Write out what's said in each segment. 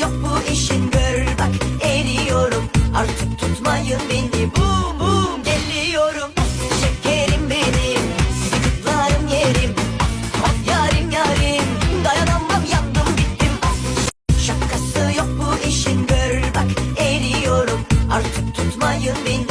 yok bu işin gör. Bak eriyorum. Artık tutmayın beni. Bum bum geliyorum. Şekerim benim. Sizi yerim. Ah ah yarim yarim. Dayanamam yandım bittim. Şakası yok bu işin gör. Bak eriyorum. Artık tutmayın beni.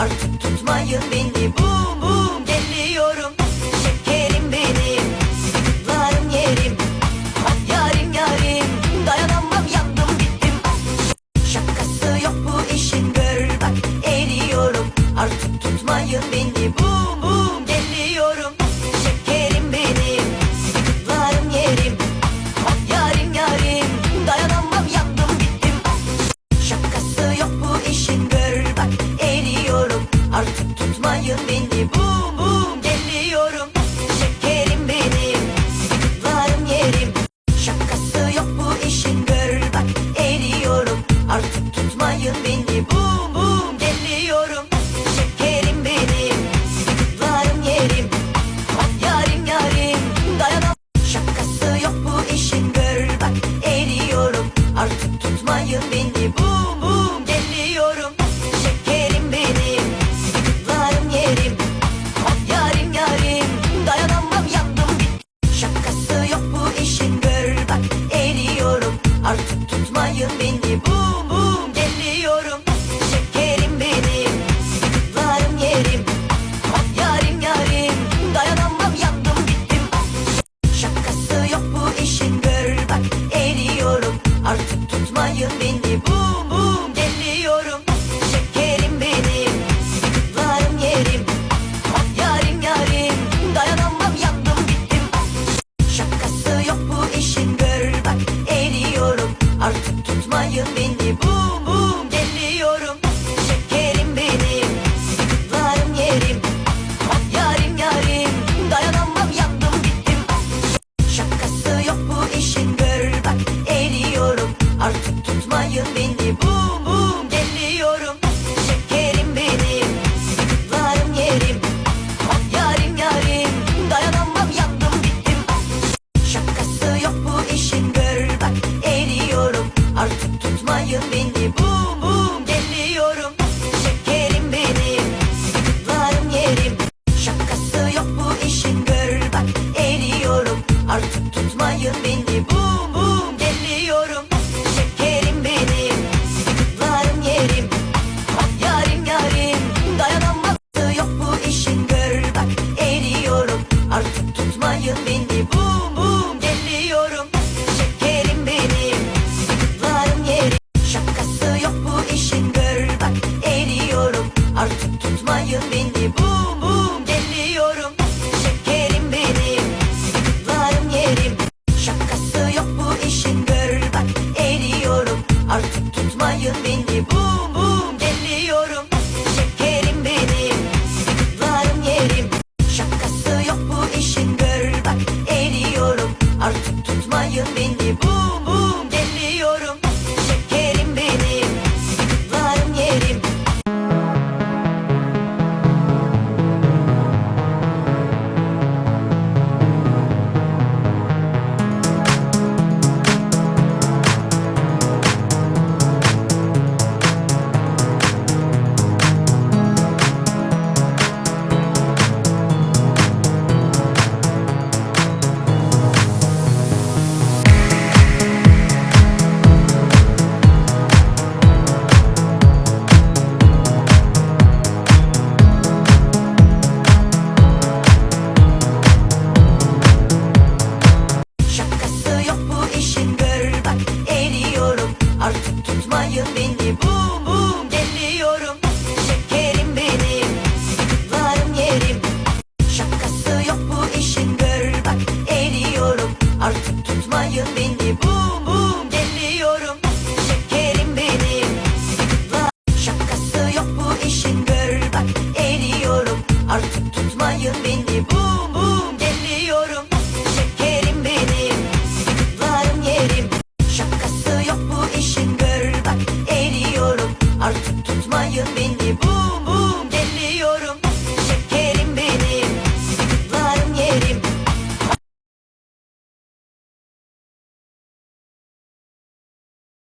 Artık tutmayın beni. Artık tutmayın beni. My Bozmayın beni boom boom. Kutlayın beni bum geliyorum. Şekerim benim sizi kutlarım yerim. Şakası yok bu işin gör bak eriyorum. Artık tutmayın beni bum yok bu işin gör bak eriyorum. Artık tutmayın beni bu